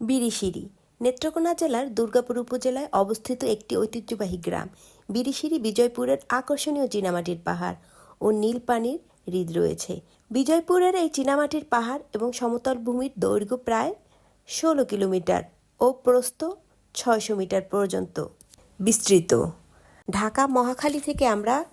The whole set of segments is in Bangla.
বিরিশিরি নেত্রকোনা জেলার দুর্গাপুর উপজেলায় অবস্থিত একটি ঐতিহ্যবাহী গ্রাম। বিরিশিরি বিজয়পুরের আকর্ষণীয় চীনামাটির পাহাড় ও নীল পানির হ্রদ রয়েছে। বিজয়পুরের এই চীনামাটির পাহাড় এবং সমতল ভূমির দৈর্ঘ্য প্রায় ষোলো কিলোমিটার ও প্রস্থ ছয়শো মিটার পর্যন্ত। বিস্তৃত। ঢাকা, মহাখালী থেকে আমরা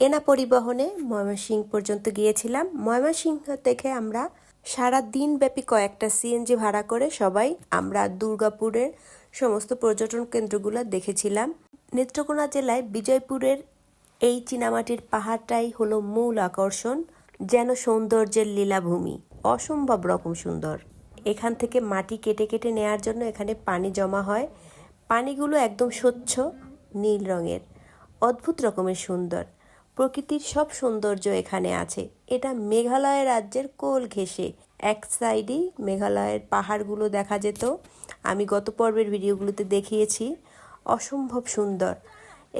এনা পরিবহনে ময়মনসিংহ পর্যন্ত গিয়েছিলাম। ময়মনসিংহ থেকে আমরা সারা দিন ব্যাপী কয়েকটা সিএনজি ভাড়া করে সবাই আমরা দুর্গাপুরের সমস্ত পর্যটন কেন্দ্রগুলো দেখেছিলাম। নেত্রকোনা জেলায় বিজয়পুরের এই চীনামাটির পাহাড়টাই হলো মূল আকর্ষণ, যেন সৌন্দর্যের লীলাভূমি, অসম্ভব রকম সুন্দর। এখান থেকে মাটি কেটে কেটে নেয়ার জন্য এখানে পানি জমা হয়। পানিগুলো একদম স্বচ্ছ, নীল রঙের, অদ্ভুত রকমের সুন্দর। প্রকৃতির সব সৌন্দর্য এখানে আছে। এটা মেঘালয় রাজ্যের কোল ঘেঁষে। এক সাইডেই মেঘালয়ের পাহাড়গুলো দেখা যেত। আমি গত পর্বের ভিডিওগুলোতে দেখিয়েছি। অসম্ভব সুন্দর।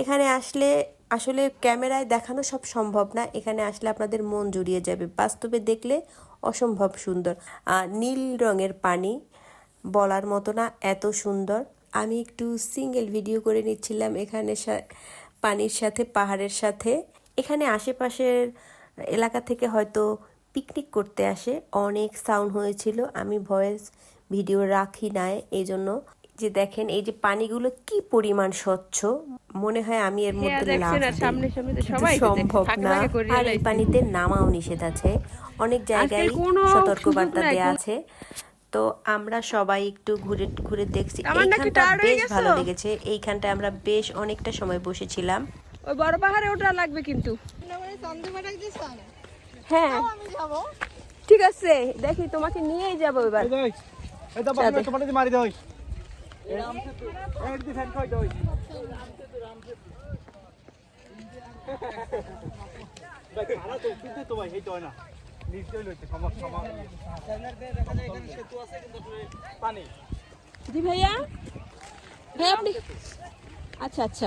এখানে আসলে আসলে ক্যামেরায় দেখানো সব সম্ভব না। এখানে আসলে আপনাদের মন জুড়িয়ে যাবে। বাস্তবে দেখলে অসম্ভব সুন্দর। নীল রঙের পানি বলার মতো না, এত সুন্দর। আমি একটু সিঙ্গেল ভিডিও করে নিচ্ছিলাম এখানে পানির সাথে, পাহাড়ের সাথে। এখানে আশেপাশের এলাকা থেকে হয়তো পিকনিক করতে আসে। অনেক সাউন্ড হয়েছিল। আমি ভয়েস ভিডিও রাখি নাই। এই জন্য যে দেখেন এই যে পানিগুলো কি পরিমাণ স্বচ্ছ। মনে হয় আমি এর মধ্যে সামনে সবাই সম্ভব না। আর এই পানিতে নামাও নিষেধ আছে। অনেক জায়গায় সতর্কবার্তা কোনো- আছে। তো আমরা সবাই একটু ঘুরে ঘুরে দেখছি। এইখানটা বেশ ভালো লেগেছে। এইখানটায় আমরা বেশ অনেকটা সময় বসেছিলাম। ওই বড় পাহাড়ে ওঠা লাগবে কিন্তু। হ্যাঁ। ঠিক আছে দেখি তোমাকে নিয়েই যাব এবার। মারি জি ভাইয়া আপনি আচ্ছা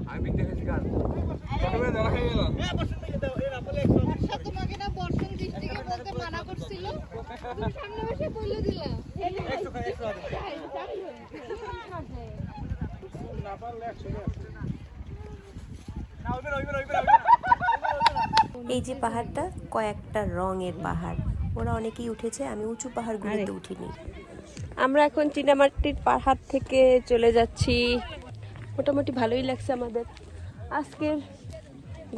এই যে পাহাড়টা কয়েকটা রঙের পাহাড়। ওরা অনেকেই উঠেছে আমি উঁচু পাহাড়গুলোতে উঠিনি। আমরা এখন চীনামাটির পাহাড় থেকে চলে যাচ্ছি। মোটামুটি ভালোই লাগছে আমাদের। আজকের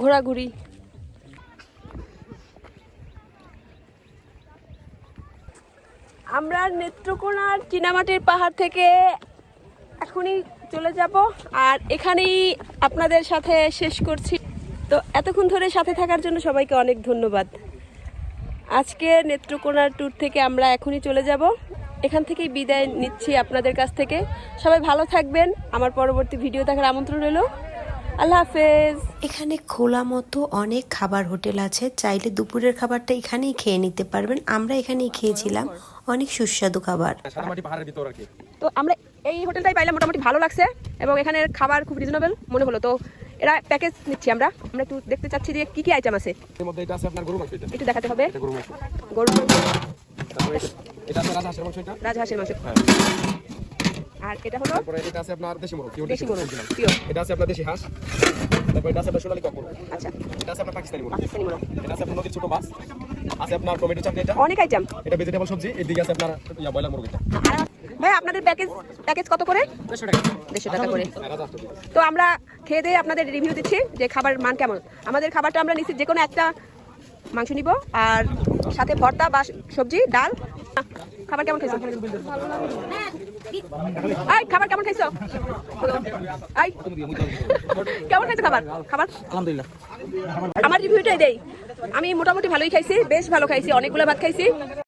ঘোরাঘুরি। আমরা নেত্রকোনার চীনামাটির পাহাড় থেকে এখনই চলে যাব। আর এখানেই আপনাদের সাথে শেষ করছি। তো এতক্ষণ ধরে সাথে থাকার জন্য সবাইকে অনেক ধন্যবাদ। আজকে নেত্রকোনার ট্যুর থেকে আমরা এখনই চলে যাব। এখান থেকেই বিদায় নিচ্ছি আপনাদের কাছ থেকে। সবাই ভালো থাকবেন। আমার পরবর্তী ভিডিও দেখার আমন্ত্রণ রইল। আল্লাহ হাফেজ। এখানে খোলা মতো অনেক খাবার হোটেল আছে চাইলে দুপুরের খাবারটা এখানেই খেয়ে নিতে পারবেন। আমরা এখানেই খেয়েছিলাম অনেক সুস্বাদু খাবার। তো আমরা এই হোটেলটাই পাইলাম মোটামুটি ভালো লাগছে এবং এখানের খাবার খুব রিজনেবল মনে হলো। তো এরা প্যাকেজ নিচ্ছি আমরা। আমরা একটু দেখতে চাচ্ছি যে কি কি আইটেম আছে। এর মধ্যে এটা আছে আপনার গরু মাংস এটা। একটু দেখাতে হবে। গরু মাংস। এটা- রাজহাঁসের মাংস এটা। রাজহাঁসের মাংস। হ্যাঁ। আর এটা হলো তারপরে এটা আছে আপনার দেশি মুরগ পিওর দেশি এটা আছে আপনার দেশি হাঁস তারপর এটা আছে আপনার সোনালী আচ্ছা। এটা আছে আপনার পাকিস্তানি মুরগ। পাকিস্তানি মোরগ। এটা আছে আপনার নদীর ছোট মাছ আছে আপনার টমেটো চাটনি এটা। অনেক আইটেম এটা ভেজিটেবল সবজি এদিকে আছে আপনার ইয়া বয়লার মুরগ ভাই আপনাদের প্যাকেজ প্যাকেজ কত করে? দেড়শো টাকা। দেড়শো টাকা করে। তো আমরা খেয়ে দিয়ে আপনাদের রিভিউ দিচ্ছি যে খাবার মান কেমন। আমাদের খাবারটা আমরা নিচ্ছি যে কোনো একটা মাংস নিব আর সাথে ভর্তা বা সবজি ডাল। খাবার কেমন খাইছো? আই খাবার কেমন খাইছো? আই কেমন খাইছো খাবার? খাবার? আলহামদুলিল্লাহ। আমার রিভিউটাই দেই। আমি মোটামুটি ভালোই খাইছি বেশ ভালো খাইছি অনেকগুলো ভাত খাইছি।